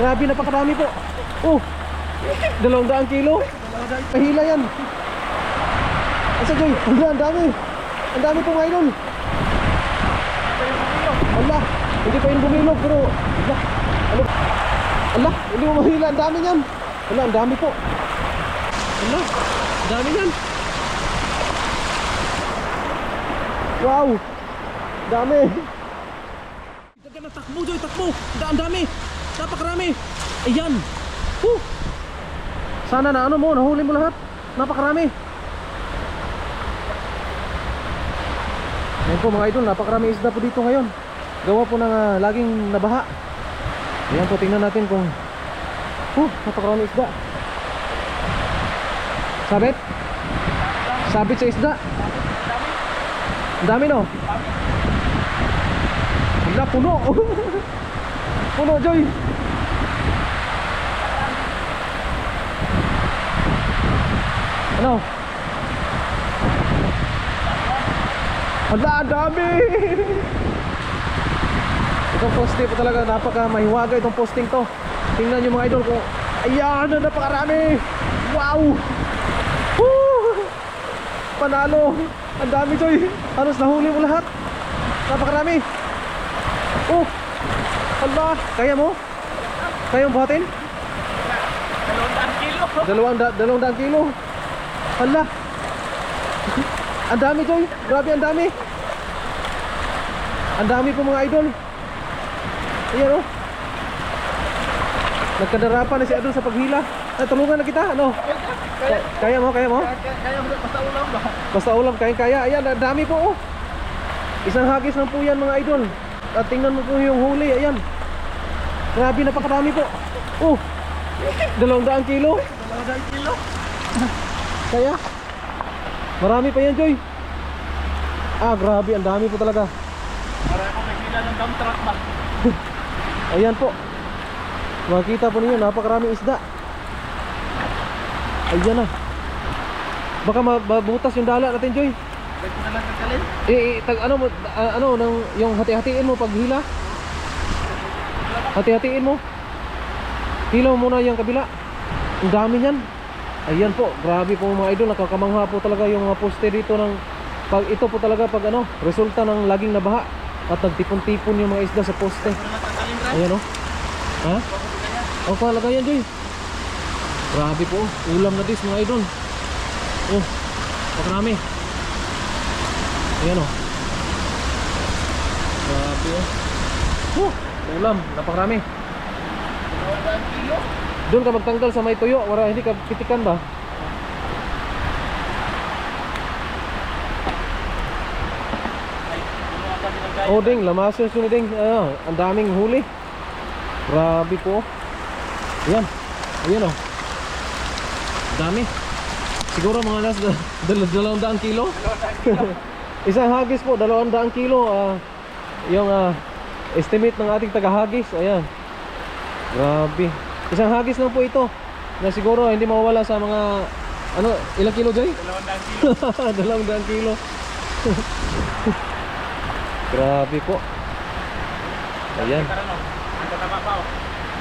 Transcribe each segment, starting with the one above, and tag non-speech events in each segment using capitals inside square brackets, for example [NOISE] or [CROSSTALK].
Grabe, napakarami po. Oh, dalawang daang kilo. Mahila yan. Asa Joy? Hala, ang dami. Ang dami po idol. Ala, hindi pa yun bumilog pero ala, ano? Ala, hindi mo mahila. Ang dami niyan. Ala, ang dami po. Ala, ang dami niyan. Wow! Dami! Daga na, takbo Joy, takbo! Ang dami! Napakarami! Ayan! Huh! Sana na ano mo, nahuli mo lahat. Napakarami. Ayan po mga idol, napakarami isda po dito ngayon. Gawa po ng ah, laging nabaha. Ayan po, tingnan natin kung... Huh, napakarami isda. Sabit? Sabit sa isda? Ang dami no? Wala, puno! puno, Joy! Ano? Ang dami! Itong poste po talaga, napaka mahiwaga itong posting to. Tingnan nyo mga idol ko. Ayan, napakarami! Wow! Woo! Panalo! Ang dami, Joy! Halos nahuli mo lahat. Napakarami! Oh! Allah! Kaya mo? Kaya mo buhatin? Dalawang kilo. Dalawang, da, dalawang daang kilo. Hala. Ang dami, Joy. Grabe, ang dami. Ang dami po mga idol. Ayan, oh. Nagkadarapan na si Adol sa paghila. Ay, tulungan na kita, ano? Ka- Kaya mo, kaya mo? Kaya, kaya mo basta ulam ba? Basta ulam, kaya kaya. Ayan, ang dami po, oh. Isang hagis lang po yan, mga idol. At tingnan mo po yung huli, ayan. Grabe, napakarami po. Oh, dalawang daang kilo. Dalawang kilo. Kaya? Marami pa yan, Joy. Ah, grabe. Ang dami po talaga. Para ako may pila ng dump truck ba? [LAUGHS] Ayan po. Makita po ninyo, napakaraming isda. Ayan na. Baka ma- mabutas yung dala natin, Joy. Pwede na lang kakalin. Eh, eh tag, ano mo, ah, ano, nang, yung hati-hatiin mo pag hila. Hati-hatiin mo. Hilaw muna yung kabila. Ang dami niyan. Ayan po, grabe po mga idol, nakakamangha po talaga yung mga poste dito ng pag ito po talaga pag ano, resulta ng laging nabaha at nagtipon-tipon yung mga isda sa poste. Ayan oh. Ha? O kalagayan Joy. Grabe po, ulam na dis mga idol. Oh, pakarami. Ayan oh. Grabe oh. Oh, ulam, napakarami. Doon ka magtanggal sa may tuyo, wala hindi ka pitikan ba? Ano? Oh, ding, lamasin suni ding. Ah, ang daming huli. Grabe po. Ayan. Ayan oh. Dami. Siguro mga nas [LAUGHS] dal dalawang daang kilo. [LAUGHS] Isang hagis po, dalawang daang kilo. ah, yung ah, estimate ng ating tagahagis. Ayan. Grabe. Isang hagis lang po ito. Na siguro hindi mawawala sa mga ano, ilang kilo Joy? Dalawang [LAUGHS] kilo. dalawang daang kilo. [LAUGHS] Grabe po. Ayan. Oh.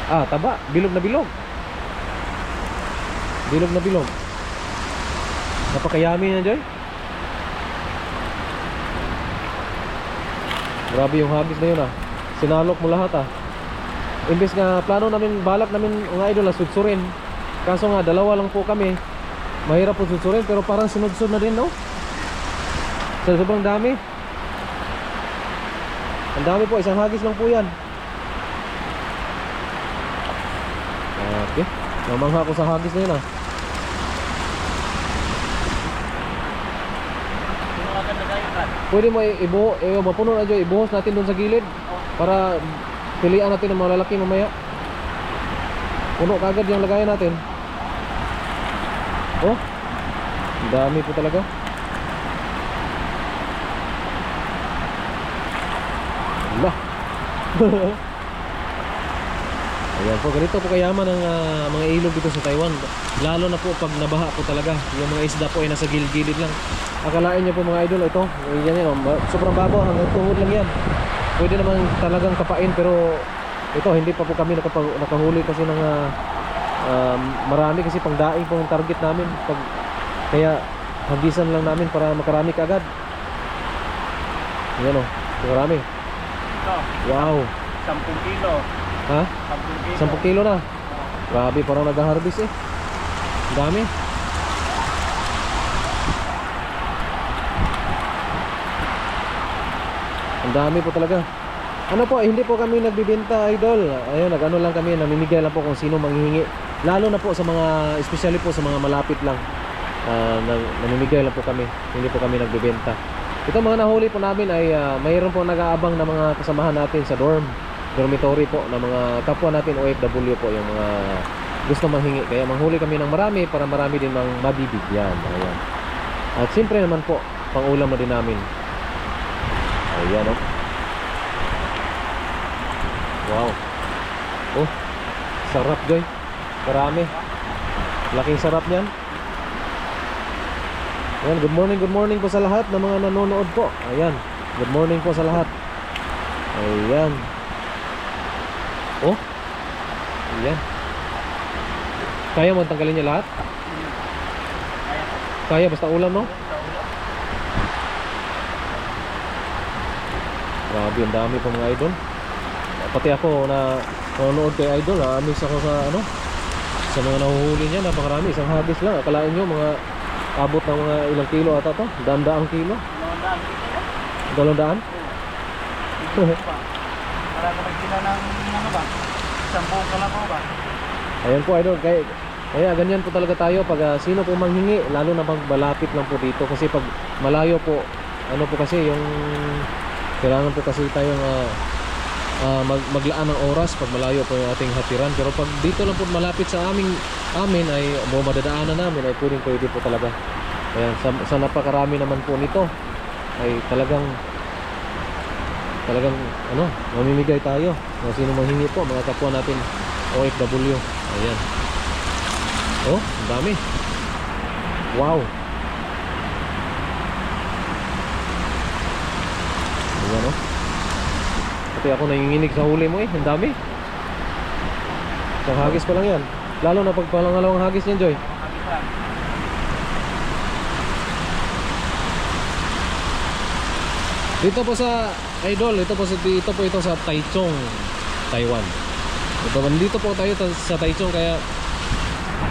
Ah, taba. Bilog na bilog. Bilog na bilog. Napakayami na, Joy. Grabe yung hagis na yun ah. Sinalok mo lahat ah. Imbes nga plano namin, balak namin mga idol na sudsurin. Kaso nga, dalawa lang po kami. Mahirap po sudsurin pero parang sinudsud na din, no? Sa sobrang dami. Ang dami po, isang hagis lang po yan. Okay. Namangha ko sa hagis na yun ah. Pwede mo ibuho, eh, mapuno na dyan, ibuhos natin doon sa gilid para pilian natin ng mga lalaki mamaya. Puno kagad yung lagayan natin. Oh, ang dami po talaga. Wala. [LAUGHS] Ayan po, ganito po kayaman ang ah, mga ilog dito sa Taiwan. Lalo na po pag nabaha po talaga. Yung mga isda po ay nasa gilid-gilid lang. Akalain niyo po mga idol, ito, yan yan, oh, sobrang babaw, hanggang tuhod lang yan. Pwede naman talagang kapain pero ito hindi pa po kami nakapag, nakahuli kasi ng ah, um, marami kasi pang daing po ang target namin. Pag kaya hagisan lang namin para makarami kaagad. Yan o marami. Ito, wow. 10 kilo. ha? 10 kilo. 10 kilo na. Grabe parang nag-harvest eh. Dami ang dami po talaga. Ano po, hindi po kami nagbibenta idol. Ayun, nag-ano lang kami, namimigay lang po kung sino manghihingi. Lalo na po sa mga, especially po sa mga malapit lang. Nag- namimigay lang po kami. Hindi po kami nagbibenta ito mga nahuli po namin ay ah, mayroon po nag-aabang na mga kasamahan natin sa dorm dormitory po na mga kapwa natin OFW po yung mga gusto manghingi. Kaya manghuli kami ng marami para marami din mang mabibigyan. Ayan. At siyempre naman po pangulam na din namin ayan o wow oh sarap joy marami laking sarap niyan Ayan, good morning, good morning po sa lahat ng mga nanonood po. Ayan, good morning po sa lahat. Ayan. Oh. Ayan. Kaya mo tanggalin niya lahat? Kaya basta ulam, no? Grabe, ang dami pa mga idol. Pati ako na nanonood kay idol, miss ako sa ano, sa mga nahuhuli niya, napakarami, isang hagis lang. Akalain nyo, mga abot ng mga ilang kilo ata to, daan-daang kilo, Dalawang daan kilo. dalawang. Para kapag sila ng ano ba? Isang buong kalabaw ba? Ayan po idol, kaya, kaya ganyan po talaga tayo pag ah, sino po manghingi, lalo na pag malapit lang po dito kasi pag malayo po, ano po kasi yung kailangan po kasi tayong ah, ah, mag, maglaan ng oras pag malayo po yung ating hatiran pero pag dito lang po malapit sa aming amin ay mo madadaanan namin ay pwedeng pwede po talaga Ayan, sa, sa napakarami naman po nito ay talagang talagang ano, mamimigay tayo kung sino manghingi po, mga kapwa natin OFW. Ayan. Oh, dami. Wow. Ayan oh. Pati ako nanginginig sa huli mo eh, ang dami. Isang hagis pa lang yan. Lalo na pag pangalawang hagis niyan, Joy. Dito po sa Idol, ito po sa dito po ito sa Taichung, Taiwan. Ito dito po tayo ta- sa Taichung kaya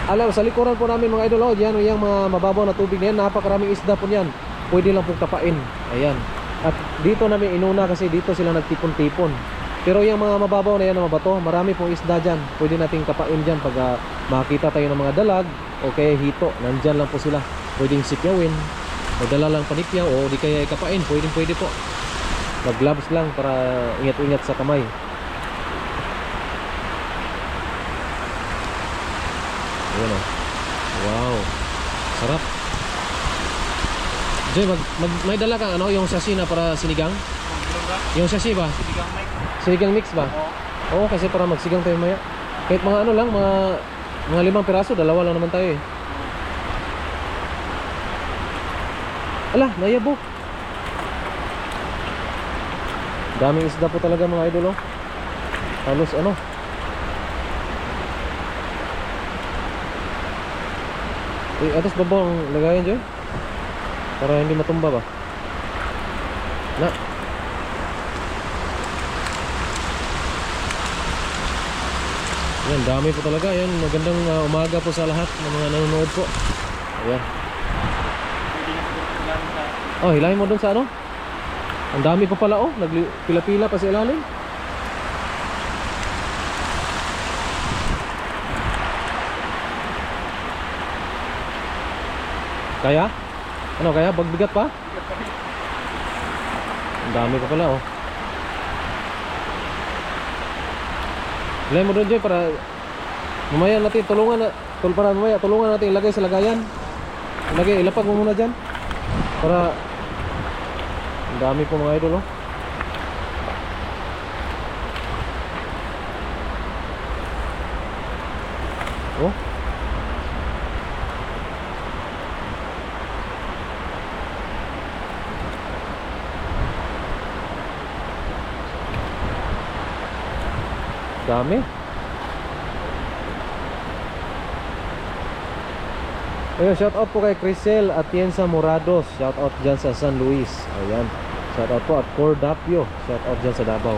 alam sa likuran po namin mga idol, oh, yan oh, yung mga mababaw na tubig na yan, napakaraming isda po yan. Pwede lang pong tapain. Ayan. At dito namin inuna kasi dito sila nagtipon-tipon. Pero yung mga mababaw na yan na mabato, marami pong isda dyan. Pwede nating kapain dyan pag ah, makakita tayo ng mga dalag o kaya hito. Nandyan lang po sila. Pwedeng sikyawin. O dala lang panipyaw o di kaya ikapain. Pwedeng pwede po. Mag lang para ingat-ingat sa kamay. Ayan o. Wow. Sarap. Joy, mag, mag, may dala kang ano, yung sashi na para sinigang? Yung sashi ba? Sinigang mic. Sinigang mix ba? Oo. Oo, kasi para magsigang tayo maya. Kahit mga ano lang, mga mga limang piraso, dalawa lang naman tayo eh. Ala, nayabok. Daming isda po talaga mga idol oh. Halos ano. Eh, atas baba ang lagayan dyan. Para hindi matumba ba? Na. Yan, dami po talaga. Yan, magandang uh, umaga po sa lahat ng mga nanonood po. Ayan. Oh, hilahin mo doon sa ano? Ang dami pa pala oh. Nagpila-pila pa sa ilalim. Kaya? Ano kaya? Bagbigat pa? Ang dami pa pala oh. Hilahin mo doon Joy para mamaya natin tulungan na tul para mamaya tulungan natin ilagay sa lagayan. Ilagay, ilapag mo muna dyan. Para ang dami po mga idol oh. Oh. Dami. Ayun, shout out po kay Crisel Atienza Morados. Shout out dyan sa San Luis. Ayan. Shout out po at Cordapio. Shout out dyan sa Davao.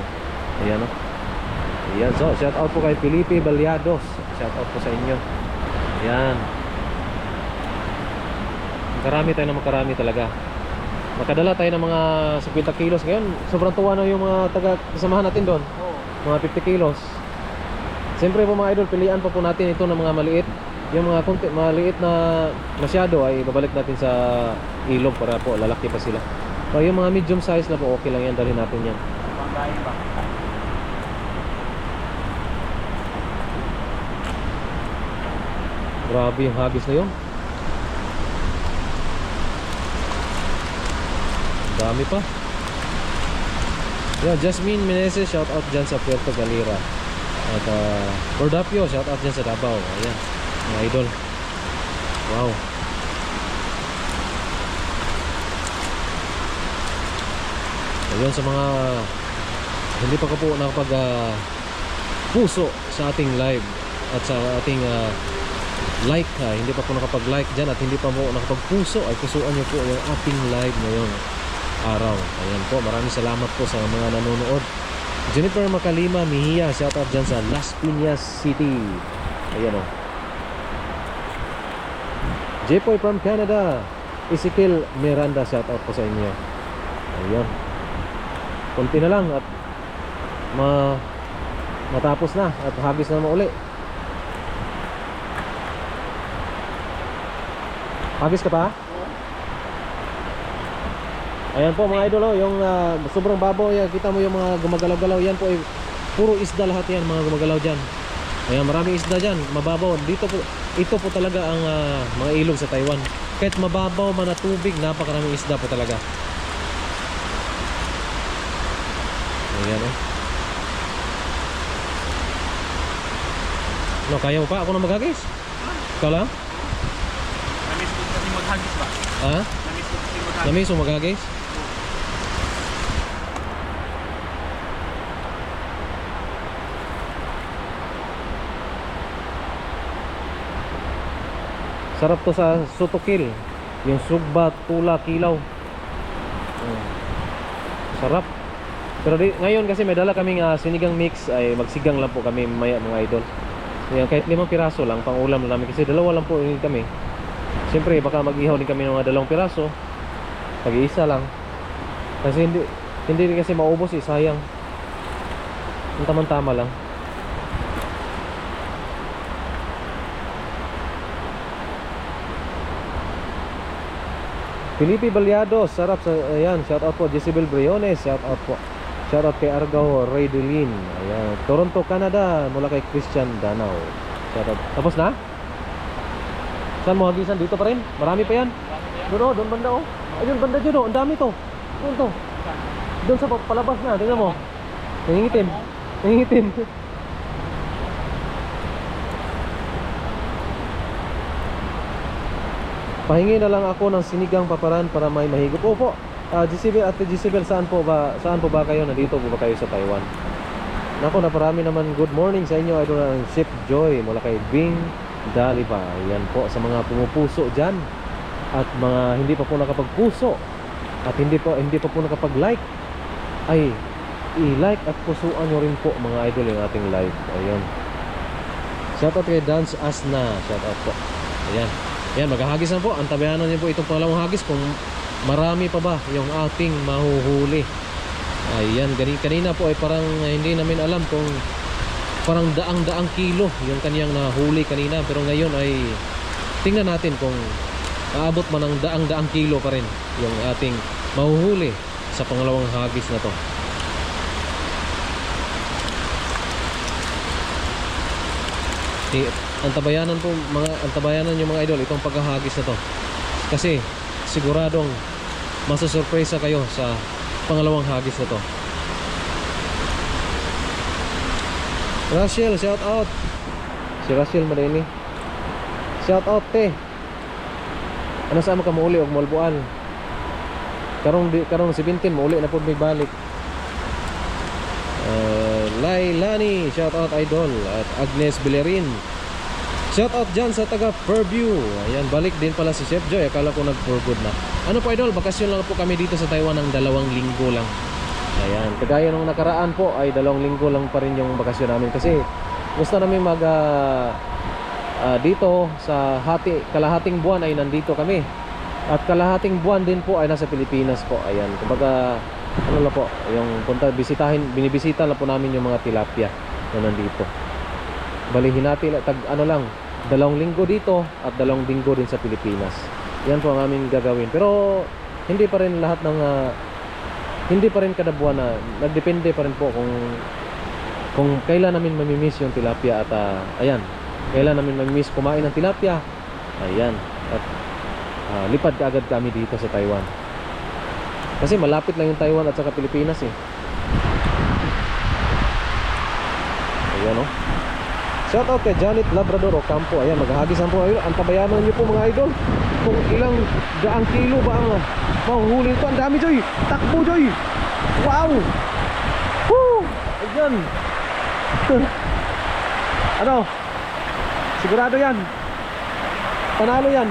Ayan o. Ayan. So, shout out po kay Felipe Baliados. Shout out po sa inyo. Ayan. Makarami tayo na makarami talaga. Makadala tayo ng mga 50 kilos. Ngayon, sobrang tuwa na yung mga taga kasamahan natin doon. Oo. Mga 50 kilos. Siyempre po mga idol, pilian pa po natin ito ng mga maliit. Yung mga konti, maliit na masyado ay babalik natin sa ilog para po lalaki pa sila. Pero yung mga medium size na po, okay lang yan. Dalhin natin yan. Grabe yung hagis na yun. Dami pa. Yeah, Jasmine Meneses, shout out dyan sa Puerto Galera. At uh, Cordapio, shout out dyan sa Davao. Ayan, mga idol. Wow. Ayun sa mga hindi pa ka po nakapag ah, puso sa ating live at sa ating ah, like ha. Hindi pa po nakapag-like dyan at hindi pa po nakapag-puso ay pusuan nyo po yung ating live ngayong araw. Ayan po, maraming salamat po sa mga nanonood. Jennifer Makalima, Mihia, shout out dyan sa Las Piñas City. Ayan o. Jepoy from Canada. Ezekiel Miranda, shout out po sa inyo. Ayan. Kunti na lang at ma matapos na at hagis na mauli. Hagis ka pa? Ayan po mga idol oh, yung ah, sobrang babaw yan, kita mo yung mga gumagalaw-galaw yan po ay puro isda lahat yan mga gumagalaw dyan. Ayan maraming isda dyan, mababaw. Dito po, ito po talaga ang ah, mga ilog sa Taiwan. Kahit mababaw man na tubig, napakaraming isda po talaga. Ayan oh. No, kaya mo pa? Ako na maghagis? Ikaw lang? Namiss ko kasi maghagis ba? Ha? Namiss ko kasi maghagis. Namiss mo maghagis? Sarap to sa sutokil. Yung sugba, tula, kilaw. Mm. Sarap. Pero di, ngayon kasi may dala kaming ah, sinigang mix ay magsigang lang po kami maya mga idol. Yan, kahit limang piraso lang pang ulam na namin kasi dalawa lang po yun kami. Siyempre baka mag-ihaw din kami ng mga dalawang piraso. Pag-iisa lang. Kasi hindi hindi kasi maubos eh, sayang. Ang tamang-tama lang. Felipe Baliado, sarap sa ayan, shout out po Jezebel Briones, shout out po. Shout out kay Argao Ray Dulin. Ayan, Toronto, Canada, mula kay Christian Danao. Shout out. Tapos na? Saan mo hagisan? Dito pa rin? Marami pa yan? Doon doon banda oh. Ayun banda dyan oh, ang dami to. Doon to. Doon sa pa- palabas na, tingnan mo. Nangingitim. Nangingitim. [LAUGHS] Pahingi na lang ako ng sinigang paparan para may mahigop. Opo. Ah, Jezebel at Jezebel, saan po ba saan po ba kayo? Nandito po ba kayo sa Taiwan? Nako, naparami naman good morning sa inyo. Idol ng Ship Joy mula kay Bing Dalipa. Yan po sa mga pumupuso diyan at mga hindi pa po nakapagpuso at hindi pa hindi pa po nakapag-like ay i-like at pusuan nyo rin po mga idol yung ating live. Ayun. Shoutout kay Dance Asna. Shoutout po. Ayan. Ayan, maghahagis na po. Antabayanan niyo po itong pangalawang hagis kung marami pa ba yung ating mahuhuli. Ayan, kanina po ay parang hindi namin alam kung parang daang-daang kilo yung kaniyang nahuli kanina. Pero ngayon ay tingnan natin kung aabot man ng daang-daang kilo pa rin yung ating mahuhuli sa pangalawang hagis na to. Eh, antabayanan po mga antabayanan yung mga idol itong paghahagis na to. Kasi siguradong masusurpresa kayo sa pangalawang hagis na to. Rachel, shout out. Si Rachel Madeni. Shout out te. Ano sa mo ka mauli og mulbuan? Karong di karong 17 mauli na pud may balik. Uh, Lailani, shout out idol at Agnes Bellerin. Shout out dyan sa taga Fairview. Ayan, balik din pala si Chef Joy. Akala ko nag-for good na. Ano po idol, bakasyon lang po kami dito sa Taiwan ng dalawang linggo lang. Ayan, kagaya nung nakaraan po ay dalawang linggo lang pa rin yung bakasyon namin kasi gusto namin mag ah, ah, dito sa hati, kalahating buwan ay nandito kami. At kalahating buwan din po ay nasa Pilipinas po. Ayan, kumbaga ano lang po, yung punta bisitahin, binibisita lang po namin yung mga tilapia na nandito. Balihin natin tag ano lang, dalawang linggo dito at dalawang linggo din sa Pilipinas. Yan po ang aming gagawin. Pero hindi pa rin lahat ng ah, hindi pa rin kada buwan na nagdepende pa rin po kung kung kailan namin mamimiss yung tilapia at ah, ayan, kailan namin mamimiss kumain ng tilapia. Ayan. At ah, lipad kaagad kami dito sa Taiwan. Kasi malapit lang yung Taiwan at saka Pilipinas eh. Ayan oh. Shout out kay Janet Labrador Ocampo. Ayan, maghahagisan po kayo. Ang tabayanan niyo po mga idol. Kung ilang daang kilo ba ang uh, mahuhuli ko. Ang dami, Joy. Takbo, Joy. Wow. Woo. Ayan. [LAUGHS] ano? Sigurado yan. Panalo yan.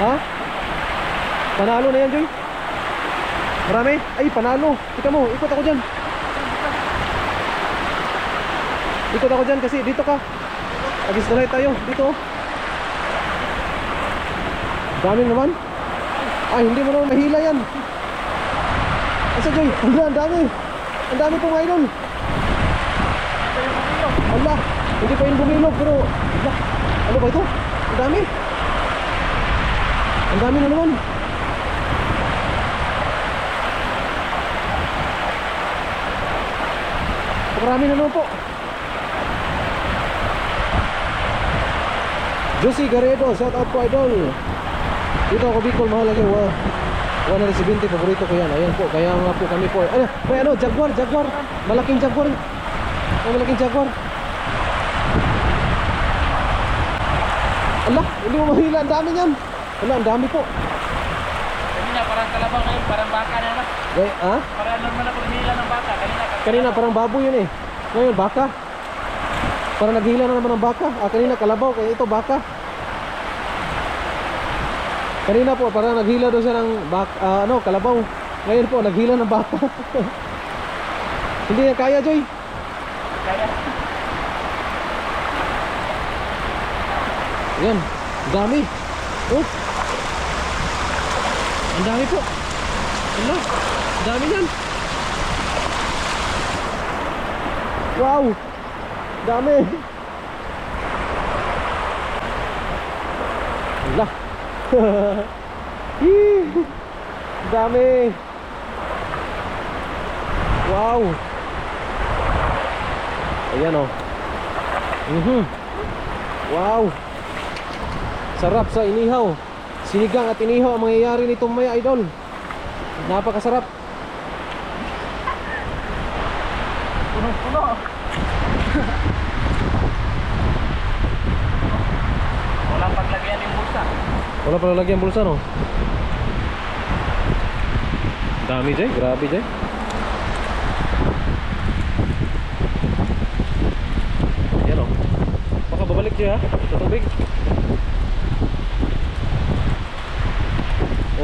Ha? Panalo na yan, Joy. Marami? Ay, panalo. Tika mo, ikot ako dyan. Ikot ako dyan kasi dito ka. Agis na tayo. Dito. oh. Dami naman. Ay, hindi mo naman mahila yan. Asa Joy? Hala, [LAUGHS] ang dami. Ang dami pong idol. Hala, hindi pa yung bumilog pero hala, ano ba ito? Ang dami. Ang dami na naman. Marami na naman po. Josie Garedo, shout out po idol. Dito ako Bicol, mahal lagi. Wa 170 paborito ko yan. Ayan po, kaya nga po kami po. Ano, may ano, Jaguar, Jaguar. Malaking Jaguar. May malaking Jaguar. Ala, hindi mo mahila. Ang dami niyan. Ala, ang dami po. Kalabaw ngayon, parang baka na naman. Gay, ha? Parang normal na pagmila ng baka. Kanina, Kanina parang baboy yun eh. Ngayon, baka. Parang naghila na naman ng baka. Ah, kanina kalabaw, kaya ito baka. Kanina po, parang naghila daw siya ng bak, ah, ano, kalabaw. Ngayon po, naghila ng baka. [LAUGHS] Hindi na kaya, Joy. kaya. Yan, dami. Oh. Ang dami po. Wala, dami yan. Wow, dami. Yee, [LAUGHS] dami. Wow. Ayan oh. Mhm. Wow. Sarap sa inihaw. Sinigang at inihaw ang mangyayari nito maya idol. Napakasarap. Puno-puno. [LAUGHS] Walang paglagyan yung bulsa. Wala pala lagyan bulsa no. Dami Jay, grabe Jay. Yan o. Baka babalik siya sa tubig.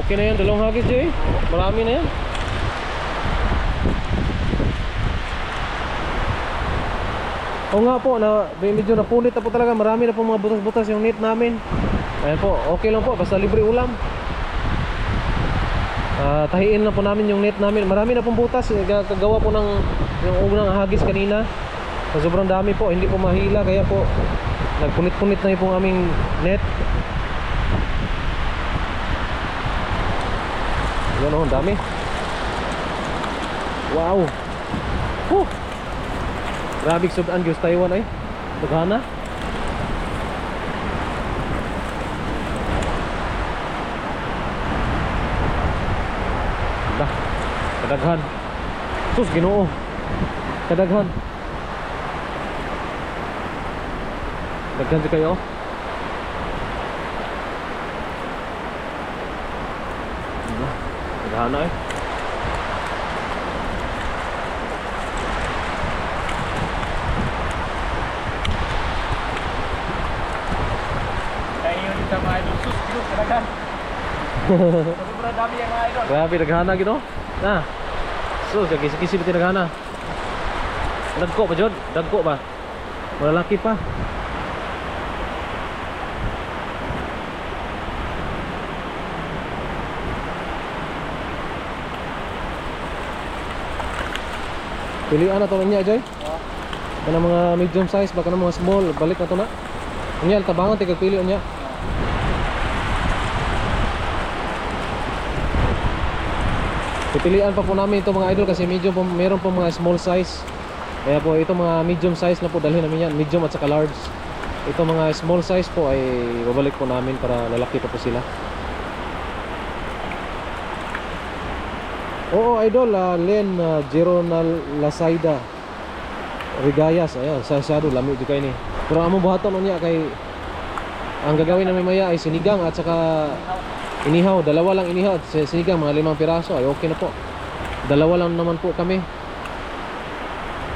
Okay na yan, dalawang hagis Jay. Marami na yan. Oo nga po, na, medyo napunit na po talaga. Marami na po mga butas-butas yung net namin. Ayan po, okay lang po, basta libre ulam. Ah, tahiin na po namin yung net namin. Marami na pong butas, eh, ga- kagawa po ng yung unang hagis kanina. So, sobrang dami po, hindi po mahila kaya po nagpunit-punit na yung aming net. Yan o, ang dami. Wow. Whew. Grabe sudan Diyos Taiwan ay. Daghana. Dah. Kadaghan. Sus Ginoo. Kadaghan. Daghan si kayo. Dah. sana eh. sa mga idol. Sus, group talaga. [LAUGHS] Sobrang dami yung mga idol. Kaya pinaghana gito. Na. Sus, kagisi-kisi pinaghana. Dagko pa, John. Dagko pa. Malalaki pa. Pilihan na to niya, Joy. Oh. Kana mga medium size, baka na mga small, balik na to na. Unya, tabangan tigag pili niya. Pipilian pa po namin ito mga idol kasi medyo po, meron po mga small size. Kaya po ito mga medium size na po dalhin namin yan, medium at saka large. Ito mga small size po ay babalik po namin para lalaki pa po sila. Oo idol, uh, Len uh, Geronal Lasaida Rigayas, ayan, sa shadow, lami juga ini. Pero among buhaton niya kay ang gagawin namin maya ay sinigang at saka inihaw, dalawa lang inihaw at si- sinigang mga limang piraso ay okay na po. Dalawa lang naman po kami.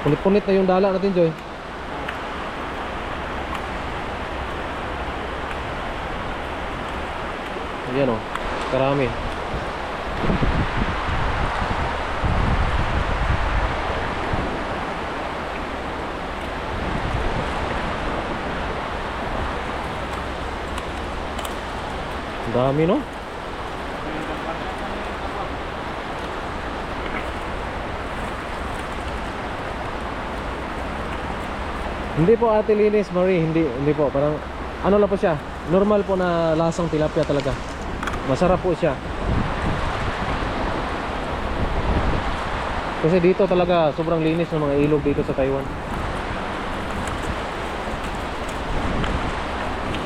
Punit-punit na yung dala natin, Joy. Ayan o, karami. Dami no? Hindi po Ate Linis Marie, hindi hindi po, parang ano lang po siya. Normal po na lasang tilapia talaga. Masarap po siya. Kasi dito talaga sobrang linis ng mga ilog dito sa Taiwan.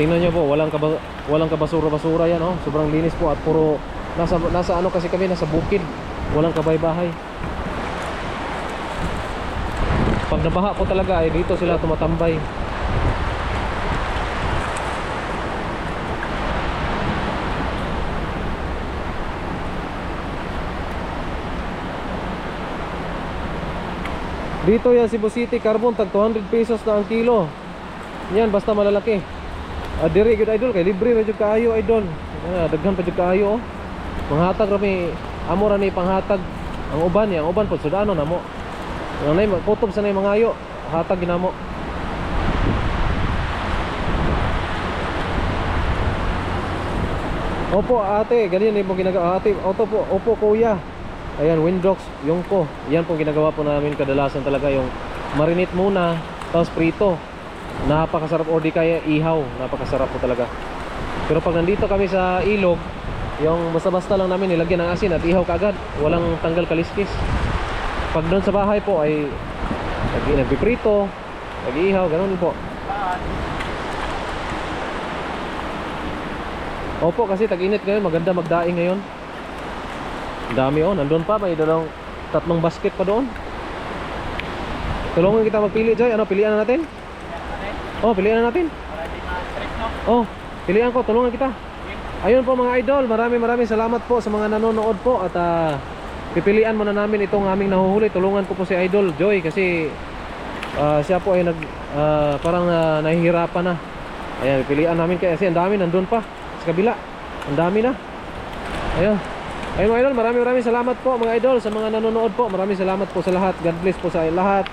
Tingnan niyo po, walang kaba, walang kabasura-basura yan, oh. Sobrang linis po at puro nasa nasa ano kasi kami nasa bukid. Walang kabay-bahay. Pag nabaha po talaga ay dito sila tumatambay. Dito yan Cebu City carbon tag 200 pesos na ang kilo. Yan basta malalaki. Ah, diri gud idol kay libre medyo kaayo idol. Ah, daghan pa jud kaayo oh. Manghatag rami amo ra ni panghatag ang uban niya, ang uban pod sudano namo. Ang nay kutob sa nay mga ayo, hatag ginamo. Opo ate, ganyan po ginagawa ate. Opo po, opo kuya. Ayan, Windox, yung ko. Yan po ginagawa po namin kadalasan talaga yung marinate muna, tapos prito. Napakasarap o di kaya ihaw, napakasarap po talaga. Pero pag nandito kami sa ilog, yung basta-basta lang namin nilagyan ng asin at ihaw kaagad. Walang tanggal kaliskis. Pag doon sa bahay po ay nag nagpiprito, nag-ihaw, ganun po. Opo, kasi tag-init ngayon, maganda magdaing ngayon. Dami oh, nandun pa, may dalawang tatlong basket pa doon. Tulungan kita magpili, Joy. Ano, pilihan na natin? Oh, pilihan na natin. Oh, pilihan ko, tulungan kita. Ayun po mga idol, maraming maraming salamat po sa mga nanonood po at ah, pipilian muna namin itong aming nahuhuli. Tulungan ko po si Idol Joy kasi ah, siya po ay nag ah, parang ah, nahihirapan na. Ayan, pipilian namin kasi ang dami nandun pa sa kabila. Ang dami na. Ayun. Ayun mga idol, maraming maraming salamat po mga idol sa mga nanonood po. Maraming salamat po sa lahat. God bless po sa lahat.